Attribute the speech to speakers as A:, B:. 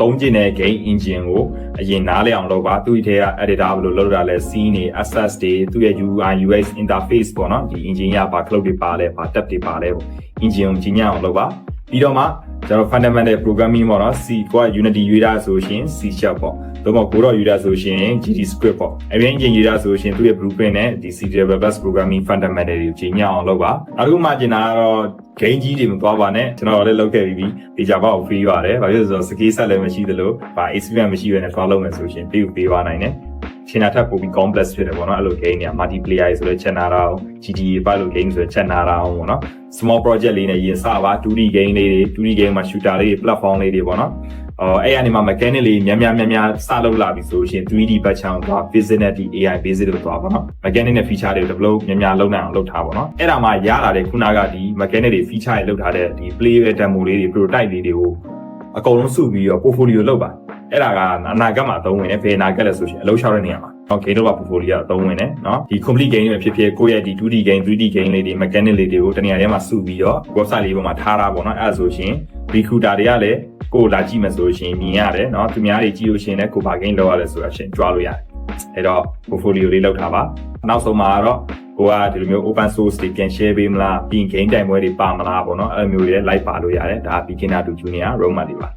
A: သုံးကျင်တဲ့ game engine ကိုအရင်နားလည်အောင်လုပ်ပါသူ့ထဲက editor ဘယ်လိုလုပ်တာလဲ scene တွေ assets တွေသူ့ရဲ့ UI UX interface ပေါ့နော်ဒီ engine ကဘာ cloud တွေပါလဲဘာ tab တွေပါလဲပေါ့ engine ကိုကြီးညံ့အောင်လုပ်ပါပြီးတော့မှ ကျွန်တော် fundamental programming ပေါ့နော် C ကိုက Unity ရွေးတာဆိုရှင် C sharp ပေါ့သို့မဟုတ်ကိုတော့ရွေးတာဆိုရှင် GD script ပေါ့အရင် engine ရွေးတာဆိုရှင်သူ့ရဲ့ blueprint နဲ့ဒီ C++ programming fundamental တွေကိုကြီးညံ့အောင်လုပ်ပါနောက်တစ်ခုမှကျင်တာကတော့ game ကြီးတွေမသွားပါနဲ့ကျွန်တော်လည်းလုပ်ခဲ့ပြီးပြီဒီကြပါကို free ပါတယ်ဘာဖြစ်လို့လဲဆိုတော့ skill set လည်းမရှိသလိုဘာ experience မရှိဘဲနဲ့သွားလုပ်မယ်ဆိုရှင်ပြီးပေးပါနိုင်တယ် ချင်တာထပ်ပို့ပြီး complex ဖြစ်တယ်ပေါ့နော်အဲ့လို game တွေက multiplayer ဆိုတော့ချက်နာတာအောင် GTA ပါလို့ game ဆိုတော့ချက်နာတာအောင်ပေါ့နော် small project လေးနဲ့ရင်စပါ 2D game လေးတွေ 2D game မှာ shooter လေးတွေ platform လေးတွေပေါ့နော်အော်အဲ့အနေမှာ mechanic လေးများများများများစလုပ်လာပြီဆိုလို့ရှိရင် 3D ဘတ်ချောင်းသွား physics AI basic လို့သွားပါတော့ mechanic နဲ့ feature တွေ develop များများလုပ်နိုင်အောင်လုပ်ထားပါတော့အဲ့ဒါမှရလာတဲ့ခုနကဒီ mechanic တွေ feature တွေလုပ်ထားတဲ့ဒီ play demo လေးတွေ prototype လေးတွေကိုအကုန်လုံးစုပြီးတော့ portfolio လုပ်ပါ အဲ့ဒါကအနာဂတ်မှာသုံးဝင်တယ်ဘယ်အနာဂတ်လဲဆိုရှင်အလုပ်လျှောက်တဲ့နေရာမှာနော် game တော့ portfolio ကသုံးဝင်တယ်နော်ဒီ complete game တွေဖြစ်ဖြစ်ကိုယ့်ရဲ့ဒီ 2D game 3D game လေးတွေ mechanic လေးတွေကိုတနေရာထဲမှာစုပြီးတော့ website လေးပေါ်မှာထားတာပေါ့နော်အဲ့ဒါဆိုရှင် recruiter တွေကလည်းကိုလာကြည့်မှဆိုရှင်မြင်ရတယ်နော်သူများတွေကြည့်လို့ရှင်လည်းကိုဘာ game လောက်ရလဲဆိုတာရှင်ကြွားလို့ရတယ်အဲ့တော့ portfolio လေးလောက်ထားပါနောက်ဆုံးမှာတော့ကိုကဒီလိုမျိုး open source တွေပြန် share ပေးမလားပြီးရင် game တိုင်ပွဲတွေပါမလားပေါ့နော်အဲ့လိုမျိုးတွေ live ပါလို့ရတယ်ဒါ beginner to junior roadmap တွေပါ